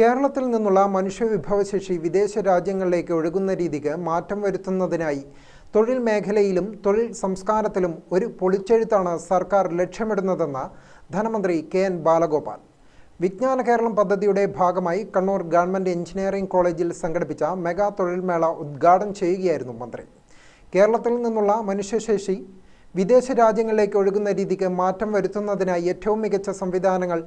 കേരളത്തിൽ നിന്നുള്ള മനുഷ്യവിഭവശേഷി വിദേശ രാജ്യങ്ങളിലേക്ക് ഒഴുകുന്ന രീതിക്ക് മാറ്റം വരുത്തുന്നതിനായി തൊഴിൽ മേഖലയിലും തൊഴിൽ സംസ്കാരത്തിലും ഒരു പൊളിച്ചെഴുത്താണ് സർക്കാർ ലക്ഷ്യമിടുന്നതെന്ന് ധനമന്ത്രി കെ എൻ ബാലഗോപാൽ. വിജ്ഞാന കേരളം പദ്ധതിയുടെ ഭാഗമായി കണ്ണൂർ ഗവൺമെന്റ് എഞ്ചിനീയറിംഗ് കോളേജിൽ സംഘടിപ്പിച്ച മെഗാ തൊഴിൽമേള ഉദ്ഘാടനം ചെയ്യുകയായിരുന്നു മന്ത്രി. കേരളത്തിൽ നിന്നുള്ള മനുഷ്യശേഷി വിദേശ രാജ്യങ്ങളിലേക്ക് ഒഴുകുന്ന രീതിക്ക് മാറ്റം വരുത്തുന്നതിനായി ഏറ്റവും മികച്ച സംവിധാനങ്ങൾ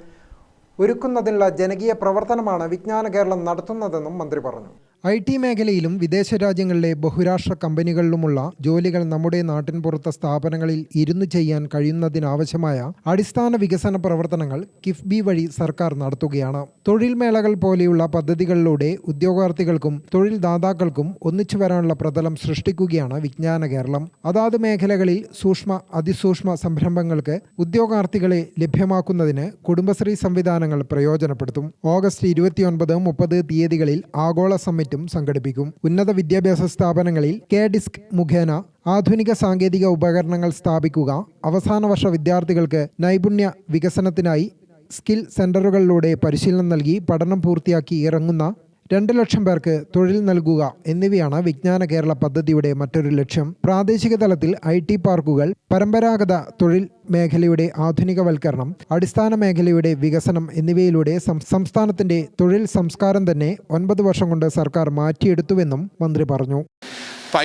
ഒരുക്കുന്നതിനുള്ള ജനകീയ പ്രവർത്തനമാണ് വിജ്ഞാന കേരളം നടത്തുന്നതെന്നും മന്ത്രി പറഞ്ഞു. ഐ ടി മേഖലയിലും വിദേശ രാജ്യങ്ങളിലെ ബഹുരാഷ്ട്ര കമ്പനികളിലുമുള്ള ജോലികൾ നമ്മുടെ നാട്ടിൻ പുറത്തെ സ്ഥാപനങ്ങളിൽ ഇരുന്നു ചെയ്യാൻ കഴിയുന്നതിനാവശ്യമായ അടിസ്ഥാന വികസന പ്രവർത്തനങ്ങൾ കിഫ്ബി വഴി സർക്കാർ നടത്തുകയാണ്. തൊഴിൽ മേളകൾ പോലെയുള്ള പദ്ധതികളിലൂടെ ഉദ്യോഗാർത്ഥികൾക്കും തൊഴിൽ ദാതാക്കൾക്കും ഒന്നിച്ചു വരാനുള്ള പ്രതലം സൃഷ്ടിക്കുകയാണ് വിജ്ഞാന കേരളം. അതാത് മേഖലകളിൽ സൂക്ഷ്മ അതിസൂക്ഷ്മ സംരംഭങ്ങൾക്ക് ഉദ്യോഗാർത്ഥികളെ ലഭ്യമാക്കുന്നതിന് കുടുംബശ്രീ സംവിധാനങ്ങൾ പ്രയോജനപ്പെടുത്തും. ഓഗസ്റ്റ് ഇരുപത്തിയൊൻപത് മുപ്പത് തീയതികളിൽ ആഗോള സമ്മിറ്റും സംഘടിപ്പിക്കും. ഉന്നത വിദ്യാഭ്യാസ സ്ഥാപനങ്ങളിൽ കെ ഡിസ്ക് മുഖേന ആധുനിക സാങ്കേതിക ഉപകരണങ്ങൾ സ്ഥാപിക്കുക. അവസാന വർഷ വിദ്യാർത്ഥികൾക്ക് നൈപുണ്യ വികസനത്തിനായി സ്കിൽ സെന്ററുകളിലൂടെ പരിശീലനം നൽകി പഠനം പൂർത്തിയാക്കി ഇറങ്ങുന്ന രണ്ട് ലക്ഷം പേർക്ക് തൊഴിൽ നൽകുക എന്നിവയാണ് വിജ്ഞാന കേരള പദ്ധതിയുടെ മറ്റൊരു ലക്ഷ്യം. പ്രാദേശിക തലത്തിൽ ഐ ടി പാർക്കുകൾ പരമ്പരാഗത തൊഴിൽ മേഖലയുടെ ആധുനികവൽക്കരണം അടിസ്ഥാന മേഖലയുടെ വികസനം എന്നിവയിലൂടെ സംസ്ഥാനത്തിന്റെ തൊഴിൽ സംസ്കാരം തന്നെ ഒൻപത് വർഷം കൊണ്ട് സർക്കാർ മാറ്റിയെടുത്തുവെന്നും മന്ത്രി പറഞ്ഞു.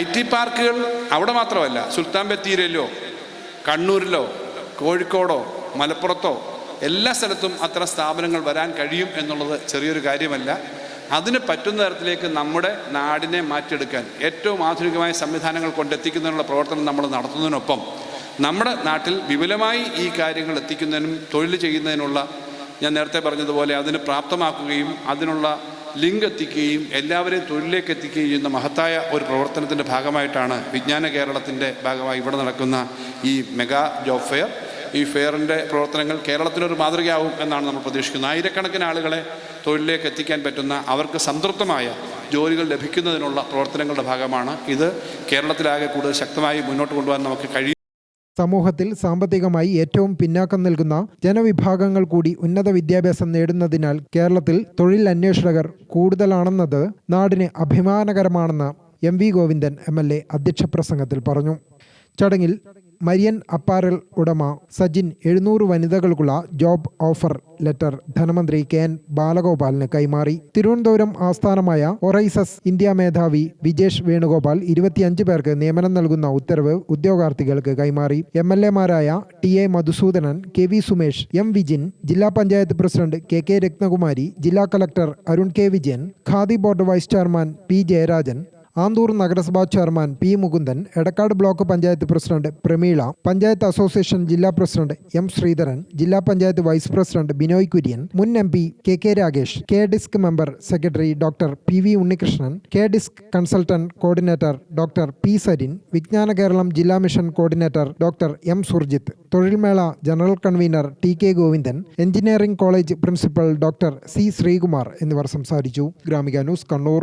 ഐ ടി പാർക്കുകൾ അവിടെ മാത്രമല്ല സുൽത്താൻ കണ്ണൂരിലോ കോഴിക്കോടോ മലപ്പുറത്തോ എല്ലാ സ്ഥലത്തും അത്തരം സ്ഥാപനങ്ങൾ വരാൻ കഴിയും എന്നുള്ളത് ചെറിയൊരു കാര്യമല്ല. അതിന് പറ്റുന്ന തരത്തിലേക്ക് നമ്മുടെ നാടിനെ മാറ്റിയെടുക്കാൻ ഏറ്റവും ആധുനികമായ സംവിധാനങ്ങൾ കൊണ്ടെത്തിക്കുന്നതിനുള്ള പ്രവർത്തനം നമ്മൾ നടത്തുന്നതിനൊപ്പം നമ്മുടെ നാട്ടിൽ വിപുലമായി ഈ കാര്യങ്ങൾ എത്തിക്കുന്നതിനും തൊഴിൽ ചെയ്യുന്നതിനുള്ള ഞാൻ നേരത്തെ പറഞ്ഞതുപോലെ അതിന് പ്രാപ്തമാക്കുകയും അതിനുള്ള ലിങ്ക് എത്തിക്കുകയും എല്ലാവരെയും തൊഴിലിലേക്ക് എത്തിക്കുകയും ചെയ്യുന്ന മഹത്തായ ഒരു പ്രവർത്തനത്തിന്റെ ഭാഗമായിട്ടാണ് വിജ്ഞാന കേരളത്തിന്റെ ഭാഗമായി ഇവിടെ നടക്കുന്ന ഈ മെഗാ ജോബ് ഫെയർ ഈ ഫെയറിന്റെ പ്രവർത്തനങ്ങൾ കേരളത്തിനൊരു മാതൃകയാവും എന്നാണ് നമ്മൾ പ്രതീക്ഷിക്കുന്നത്. ആയിരക്കണക്കിന് ആളുകളെ തൊഴിലിലേക്ക് എത്തിക്കാൻ പറ്റുന്ന അവർക്ക് സംതൃപ്തമായ ജോലികൾ ലഭിക്കുന്നതിനുള്ള പ്രവർത്തനങ്ങളുടെ ഭാഗമാണ് ഇത്. കേരളത്തിലാകെ കൂടുതൽ ശക്തമായി മുന്നോട്ട് കൊണ്ടുപോകാൻ നമുക്ക് കഴിയും. സമൂഹത്തിൽ സാമ്പത്തികമായി ഏറ്റവും പിന്നാക്കം നിൽക്കുന്ന ജനവിഭാഗങ്ങൾ കൂടി ഉന്നത വിദ്യാഭ്യാസം നേടുന്നതിനാൽ കേരളത്തിൽ തൊഴിൽ അന്വേഷകർ കൂടുതലാണെന്നത് നാടിന് അഭിമാനകരമാണെന്ന് M V Govindan M L A അധ്യക്ഷ പ്രസംഗത്തിൽ പറഞ്ഞു. ചടങ്ങിൽ മരിയൻ അപ്പാരൽ ഉടമ സജിൻ എഴുന്നൂറ് വനിതകൾക്കുള്ള ജോബ് ഓഫർ ലെറ്റർ ധനമന്ത്രി കെ എൻ ബാലഗോപാലിന് കൈമാറി. തിരുവനന്തപുരം ആസ്ഥാനമായ ഒറൈസസ് ഇന്ത്യ മേധാവി വിജേഷ് വേണുഗോപാൽ ഇരുപത്തിയഞ്ച് പേർക്ക് നിയമനം നൽകുന്ന ഉത്തരവ് ഉദ്യോഗാർത്ഥികൾക്ക് കൈമാറി. M L എമാരായ T A Madhusoodanan K V Sumesh M Vijin ജില്ലാ panchayat president K K Ratnakumari ജില്ലാ collector Arun K Vijayan Khadi board vice chairman P Jayarajan Anthoor നഗരസഭാ chairman P Mukundan Edakkad block panchayat president Prameela panchayat association ജില്ലാ president M Sreedharan ജില്ലാ panchayat vice president Binoy Kurian മുൻ M P K K Ragesh K DISC member secretary doctor P V Unnikrishnan K DISC consultant coordinator doctor P Sarin Vijnana Keralam ജില്ലാ mission coordinator doctor M Surjith തൊഴിൽമേള general convener T K Govindan engineering college principal doctor C Sreekumar എന്നിവർ സംസാരിച്ചു. Gramika news Kannur.